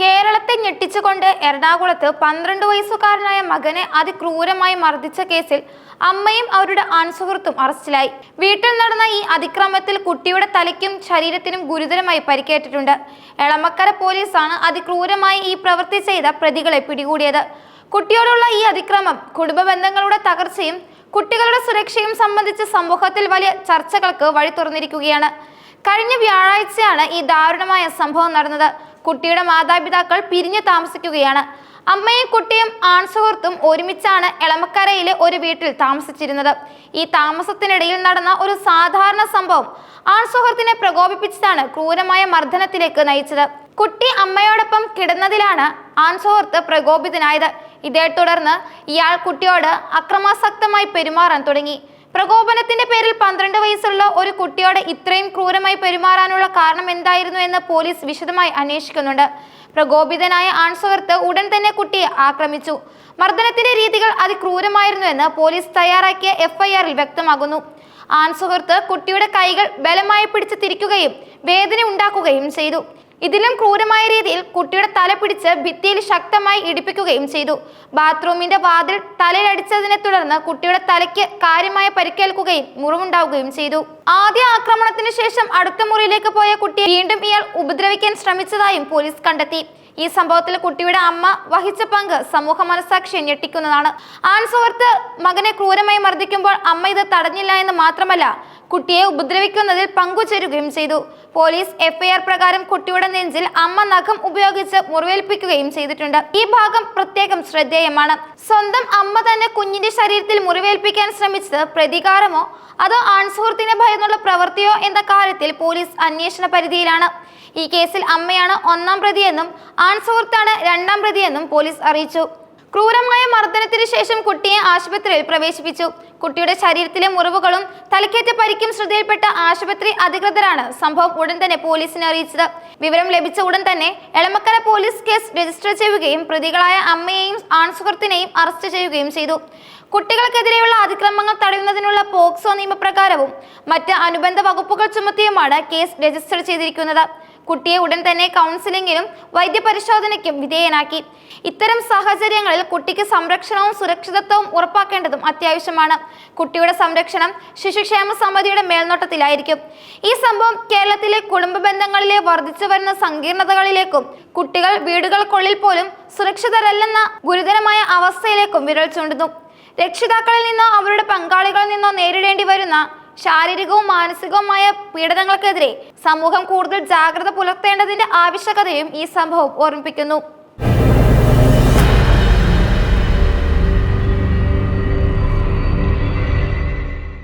കേരളത്തെ ഞെട്ടിച്ചുകൊണ്ട് എറണാകുളത്ത് പന്ത്രണ്ട് വയസ്സുകാരനായ മകനെ അതിക്രൂരമായി മർദ്ദിച്ച കേസിൽ അമ്മയും അവരുടെ ആൺസുഹൃത്തും അറസ്റ്റിലായി. വീട്ടിൽ നടന്ന ഈ അതിക്രമത്തിൽ കുട്ടിയുടെ തലയ്ക്കും ശരീരത്തിനും ഗുരുതരമായി പരിക്കേറ്റിട്ടുണ്ട്. എളമക്കര പോലീസാണ് അതിക്രൂരമായി ഈ പ്രവൃത്തി ചെയ്ത പ്രതികളെ പിടികൂടിയത്. കുട്ടിയോടുള്ള ഈ അതിക്രമം കുടുംബ ബന്ധങ്ങളുടെ തകർച്ചയും കുട്ടികളുടെ സുരക്ഷയും സംബന്ധിച്ച് സമൂഹത്തിൽ വലിയ ചർച്ചകൾക്ക് വഴി തുറന്നിരിക്കുകയാണ് കഴിഞ്ഞ വ്യാഴാഴ്ചയാണ് ഈ ദാരുണമായ സംഭവം നടന്നത്. കുട്ടിയുടെ മാതാപിതാക്കൾ പിരിഞ്ഞു താമസിക്കുകയാണ്. അമ്മയും കുട്ടിയും ആൺസുഹൃത്തും ഒരുമിച്ചാണ് എളമക്കരയിലെ ഒരു വീട്ടിൽ താമസിച്ചിരുന്നത്. ഈ താമസത്തിനിടയിൽ നടന്ന ഒരു സാധാരണ സംഭവം ആൺസുഹൃത്തിനെ പ്രകോപിപ്പിച്ചതാണ് ക്രൂരമായ മർദ്ദനത്തിലേക്ക് നയിച്ചത്. കുട്ടി അമ്മയോടൊപ്പം കിടന്നതിലാണ് ആൺസുഹൃത്ത് പ്രകോപിതനായത്. ഇതേ തുടർന്ന് ഇയാൾ കുട്ടിയോട് അക്രമാസക്തമായി പെരുമാറാൻ തുടങ്ങി. പ്രകോപനത്തിന്റെ പേരിൽ പന്ത്രണ്ട് വയസ്സുള്ള ഒരു കുട്ടിയോട് ഇത്രയും ക്രൂരമായി പെരുമാറാനുള്ള കാരണം എന്തായിരുന്നു എന്ന് പോലീസ് വിശദമായി അന്വേഷിക്കുന്നുണ്ട്. പ്രകോപിതനായ ആൺസുഹൃത്ത് ഉടൻ തന്നെ കുട്ടിയെ ആക്രമിച്ചു. മർദ്ദനത്തിന്റെ രീതികൾ അതിക്രൂരമായിരുന്നുവെന്ന് പോലീസ് തയ്യാറാക്കിയ എഫ്ഐആറിൽ വ്യക്തമാകുന്നു. ആൺസുഹൃത്ത് കുട്ടിയുടെ കൈകൾ ബലമായി പിടിച്ച് തിരിക്കുകയും വേദന ഉണ്ടാക്കുകയും ചെയ്തു. ഇതിലും ക്രൂരമായ രീതിയിൽ കുട്ടിയുടെ തല പിടിച്ച് ഭിത്തിയിൽ ശക്തമായി ഇടിപ്പിക്കുകയും ചെയ്തു. ബാത്റൂമിന്റെ വാതിൽ തലയിലടിച്ചതിനെ തുടർന്ന് കുട്ടിയുടെ തലയ്ക്ക് കാര്യമായ പരിക്കേൽക്കുകയും മുറിവുണ്ടാവുകയും ചെയ്തു. ആദ്യ ആക്രമണത്തിന് ശേഷം അടുത്ത മുറിയിലേക്ക് പോയ കുട്ടിയെ വീണ്ടും ഇയാൾ ഉപദ്രവിക്കാൻ ശ്രമിച്ചതായും പോലീസ് കണ്ടെത്തി. ഈ സംഭവത്തിൽ കുട്ടിയുടെ അമ്മ വഹിച്ച പങ്ക് സമൂഹ മനസാക്ഷി ഞെട്ടിക്കുന്നതാണ്. ആൺ സുഹൃത്ത് മകനെ ക്രൂരമായി മർദ്ദിക്കുമ്പോൾ അമ്മ ഇത് തടഞ്ഞില്ല എന്ന് മാത്രമല്ല കുട്ടിയെ ഉപദ്രവിക്കുന്നതിൽ പങ്കുചേരുകയും ചെയ്തു. പോലീസ് എഫ്ഐആർ പ്രകാരം കുട്ടിയുടെ നെഞ്ചിൽ അമ്മ നഖം ഉപയോഗിച്ച് മുറിവേൽപ്പിക്കുകയും ചെയ്തിട്ടുണ്ട്. ഈ ഭാഗം പ്രത്യേകം ശ്രദ്ധേയമാണ്. സ്വന്തം അമ്മ തന്നെ കുഞ്ഞിന്റെ ശരീരത്തിൽ മുറിവേൽപ്പിക്കാൻ ശ്രമിച്ചത് പ്രതികാരമോ അതോ ആൺസുഹൃത്തിനെ ഭയന്നുള്ള പ്രവൃത്തിയോ എന്ന കാര്യത്തിൽ പോലീസ് അന്വേഷണ പരിധിയിലാണ്. ഈ കേസിൽ അമ്മയാണ് ഒന്നാം പ്രതിയെന്നും ആൺസുഹൃത്താണ് രണ്ടാം പ്രതിയെന്നും പോലീസ് അറിയിച്ചു. ക്രൂരമായ മർദ്ദനത്തിന് ശേഷം കുട്ടിയെ ആശുപത്രിയിൽ പ്രവേശിപ്പിച്ചു. കുട്ടിയുടെ ശരീരത്തിലെ മുറിവുകളും തലക്കേറ്റ പരിക്കും ശ്രദ്ധയിൽപ്പെട്ട ആശുപത്രി അധികൃതരാണ് സംഭവം ഉടൻ തന്നെ പോലീസിനെ അറിയിച്ചത്. വിവരം ലഭിച്ച ഉടൻ തന്നെ എളമക്കര പോലീസ് കേസ് രജിസ്റ്റർ ചെയ്യുകയും പ്രതികളായ അമ്മയെയും ആൺസുഹൃത്തിനെയും അറസ്റ്റ് ചെയ്യുകയും ചെയ്തു. കുട്ടികൾക്കെതിരെയുള്ള അതിക്രമങ്ങൾ തടയുന്നതിനുള്ള പോക്സോ നിയമപ്രകാരവും മറ്റ് അനുബന്ധ വകുപ്പുകൾ ചുമത്തിയുമാണ് കേസ് രജിസ്റ്റർ ചെയ്തിരിക്കുന്നത്. കുട്ടിയെ ഉടൻ തന്നെ കൗൺസിലിംഗിനും വൈദ്യപരിശോധനയ്ക്കും വിധേയനാക്കി. ഇത്തരം സാഹചര്യങ്ങളിൽ കുട്ടിക്ക് സംരക്ഷണവും സുരക്ഷിതത്വവും ഉറപ്പാക്കേണ്ടതും അത്യാവശ്യമാണ്. കുട്ടിയുടെ സംരക്ഷണം ശിശുക്ഷേമ സമിതിയുടെ മേൽനോട്ടത്തിലായിരിക്കും. ഈ സംഭവം കേരളത്തിലെ കുടുംബ ബന്ധങ്ങളിലെ വർദ്ധിച്ചു വരുന്ന സങ്കീർണതകളിലേക്കും കുട്ടികൾ വീടുകൾക്കുള്ളിൽ പോലും സുരക്ഷിതരല്ലെന്ന ഗുരുതരമായ അവസ്ഥയിലേക്കും വിരൽ ചൂണ്ടുന്നു. രക്ഷിതാക്കളിൽ നിന്നോ അവരുടെ പങ്കാളികളിൽ നിന്നോ നേരിടേണ്ടി വരുന്ന ശാരീരികവും മാനസികവുമായ പീഡനങ്ങൾക്കെതിരെ സമൂഹം കൂടുതൽ ജാഗ്രത പുലർത്തേണ്ടതിന്റെ ആവശ്യകതയും ഈ സംഭവം ഓർമ്മിപ്പിക്കുന്നു.